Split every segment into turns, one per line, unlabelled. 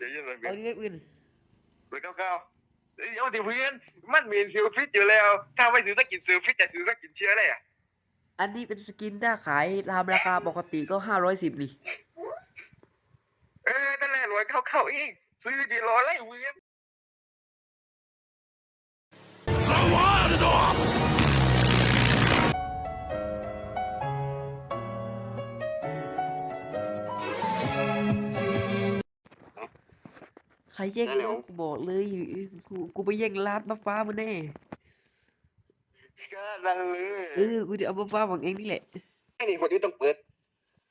ใจเย็นเลยเพื่
เอา
อน
ดิได้ปืน
เบอร์เก้าเก้าเอ้ยเอาดิเพื่อนมันมีซิลฟิตอยู่แล้ว ถ้าไม่ซื้อสกินซิลฟิตจะซื้อสกินเชื้ออะไรอะ
อันนี้เป็นสกินถ้าขายตามราคาปกติก็ห้าร้อยสิบนี่
เออนั่นแหละร้อยเก้าเก้าเองซื้อดีรออะไรเพื่อน
รแย่งน้องกูบอกเลยกูกูไปแย่งร้านมาฟ้ามันแน่
ก็นั่นเล
เอยอกูจะเอามาฟ้าของเองนี่แหละ
ไอ้นี่คนที่ต้องเปิด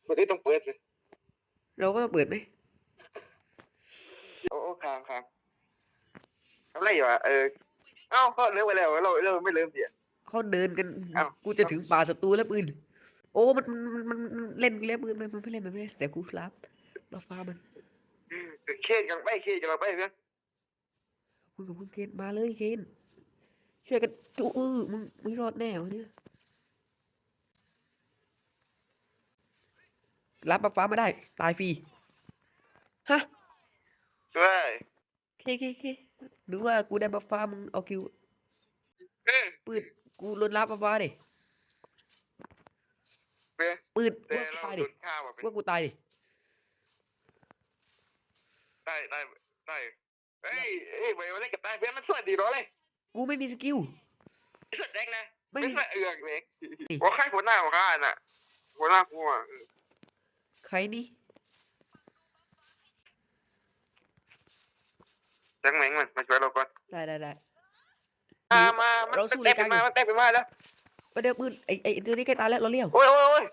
คนที่ต้องเปิดเลย
เราก็ต้องเปิดไหม
โอ้ค้างค้างทำไรอยู่อะเออเอ้าก็เลิกไปแล้วเราเราไม่เริ่มเสีย
เขาเดินกัน
เอ้า
กูจะถึงป่าศัตรูแล้วปืนโอ้มันมันมันมันเล่นแล้วปืนมันมันไม่เล่นมันไม่เล่นแต่กูรับมาฟ้ามัน
เคสกันไปเคสกันไปเพื่อน
มึงกับมึงเคนมาเลยเคนช่วยกันจู้อื้อมึงไม่รอดแน่วะเนี่ยรับมาฟ้ามาได้ ตายฟรีฮะ
ช่วย
เคเคเคหรือว่ากูได้มาฟ้ามึงเอาคิว
เออ
ปืนกูลดรับมาฟ้าดิ
เพื่อน
ปืน
แต่
ว่ากู
เรา
ตาย
โด
ดิ
นฆ่าว่ะเพื่อน
ว่ากูตายดิ
ได้ได้ได้เฮ้ยเฮ้ยไปมาเล่นกับตายเพื่อนมันสวยดีเนาะเลย
กูไม่มีสกิล
สุดแดงนะ
ไม่
ไม่
มี
ใช่เอือกเลยหัวข้าหัวหน้าหัวข้าน่ะหัวหน้ากูอะ
ใครนี่
จังแมงมันมาช่วยเราก่อน
ได้ได้ได้
มามามัน
เราสู้
เต้น
ราย
ไป
การอยู่
มามันเต้นไปมาแล้ว
ประเดี๋ยวปืนไอ้ไอ้ตัวนี้ใกล้ตายแล้วเราเลี้ยว
โอ้ยโอ้ยโอ้ย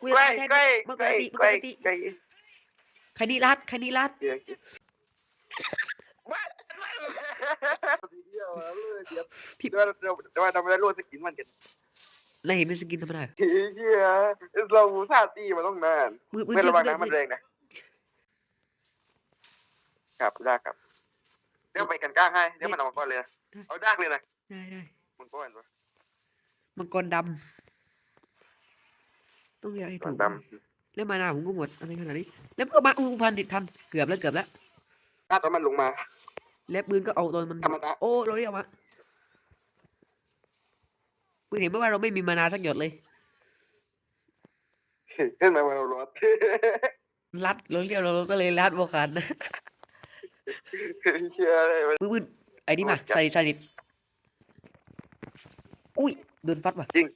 กู
ใก
จะ
ล้
ตายแทน
ใกล้
มัน
ใก
ป
ล้
กติมัน
ใก
ป
ล้
กติ
ใกล้
ใครนี่รัดใครนี่รัด
เดี๋ยวมาเดี๋ยวเดี๋ยว
พี่
เดี๋ยวเดี๋ยวเดี๋ยวเราไม่ได้รู้สกินมันกัน
นายเห็นเป็นสกินธรรมดา
เฮียเราท่าตีมาต้องนาน
มือมือ
ไม่
เชื่อ
ระวัง
กู
นะมัน
ด้
แร
วย
งนะ ครับได้ครับ เดี๋ยวไปกันกล้างให้ เดี๋ยวมันออกมาก่อนเลยนะ เอาดากเลยนะ
ได้ได้
มึงก้อนปะ
มังกรดำต้องเรียกให้
ก้อ
ถู
น
ก
ด
แล้วมาหน้าผมก็หมดอะไรขนาดนี้ แล้วก็มาอู้พันติดทันเกือบแล้วเกือบแล้วำ
ถ้าตอนมันลงมา
แล้วปืนก็เอาตอนมัน
ธรรมดา
โอ้เราเรียกมาปืนเห็นไหมว่าเราไม่มีมานาสักหยดเลย
ขึ้นมาวันเรารถ
รัดเราเรียกเราก็เลยรัดโบคันนะ
เชื่อเลย
ปืนปืนไอ้นี่มา
โอ้จัด
ใส่ใส่นิดอุ้ยโดนฟัดว่ะ
จริง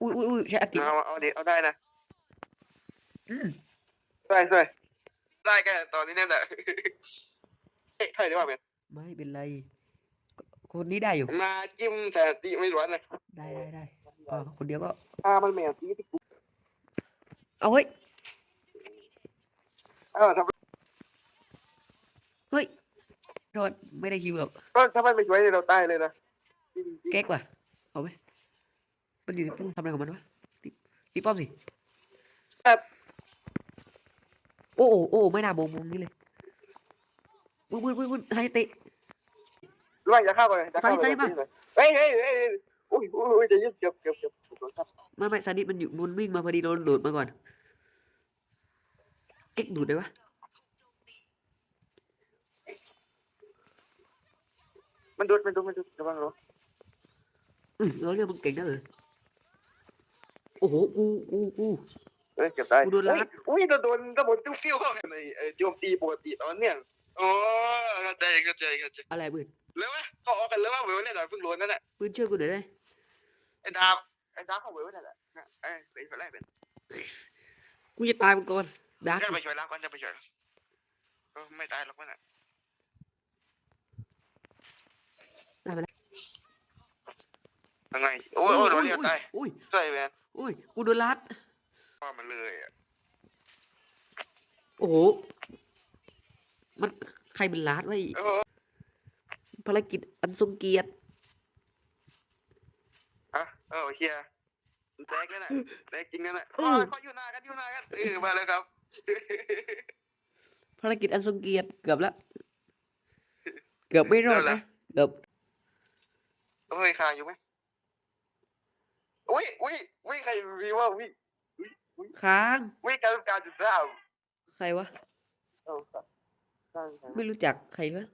อุ้ยอุ้ยอุ้ยใช้อติ
เอาเอาดิเอาได้นะ
อืม
ได้ใช่ได้แค่ตอนนี้เนี่ยแหละเอ๊ะใครได้ว่าเป็น
ไม่เป็นไร คนนี้ได้อยู่
มาจิ้มแต่ตีไม่ร้อนนะ
ได้ได้ได้ก็คนเดียวก็
อ่ามันแมวตีที่กู
เอาเฮ้ย
เออทำ
เฮ้ยโทษไม่ได้คิวหรอก
ก็ถ้ามันไม่ช่วยเราตายเลยนะ
แก๊กว่ะเอาไหมมันอยู่ในป้อมทำอะไรของมันวะตีตีป้อมสิ
ครับ
โอ้โอ้โอ้ไม่น่าโบงมุมนี้เลยวุ้นวุ้นวุ้นวุ้นให้เตะ
ไล่จะเข้าไปจะเข้าไป
ใส่ใส่มา
เฮ้ยเฮ้ยเฮ้ยโอ้ยโอ้ยจะยึดเก็บเก็บเก็บโทรศัพท์
ไม่ไม่ซาดิสมันอยู่มันวิ่งมาพอดีโดนดูดมาก่อน เก๊กดูดได้ปะ
มันดูดมันดูดมันดูดระวังระวัง
อืมเราเรียกมึงเก่งนะเลยโอ้โหกูกูกู
เฮ้ยเก็บได้
กูโดนลัด
อุ้ยโดนโดนโดนติ้วฟิวเข้าในโจมตีปกติตอนเนี้ยอ๋อเข้าใจเข้าใจเข้าใจ
อะไรปืน
เร็วไหมเขาออกกันเร็วมากเว้ยเนี่ยเพิ่งรู้นั่นแหละ
ปืนช่วยกูหน่อยได้
ไอ้ดาบไอ้ดาบเขาเว้ยนั่นแหละเอ้ยไปไปไล่เป็น
กูจะตายมันก่อนดัก
จะไปช่วยล้างก่อนจะไปช่วยก็ไม่ตายหรอกมันอะ
ได้ไปแล้ว
ยังไงโอ้ยโอ้ยโดนเรียกตาย
อุ้ย
ช่วยแมน
อุ้ยกูโดนลัด
พ่อมันเลยอะ
โอ้โห มันใครเป็นลัดไว้
โอ้โห
ภารกิจอันทรงเกียรติ
อะเออเฮียแตกแล้วน่ะแตกจริงนั่นแหละอ๋อเขาอยู่หน้ากันอยู่หน้ากันเออมาแล้วครับ
ภารกิจอันทรงเกียรติเกือบแล้วเกือบไม่รอดนะเกือบ
โอ้ยคาอยู่ไหมอุ้ยอุ้ยอุ้ยใครมีว่าอุ้ย
ค้าง
อุ้ยการการจุดสาม
ใครวะ
เอาครับสร้างใคร
ไม่รู้จักใครวะ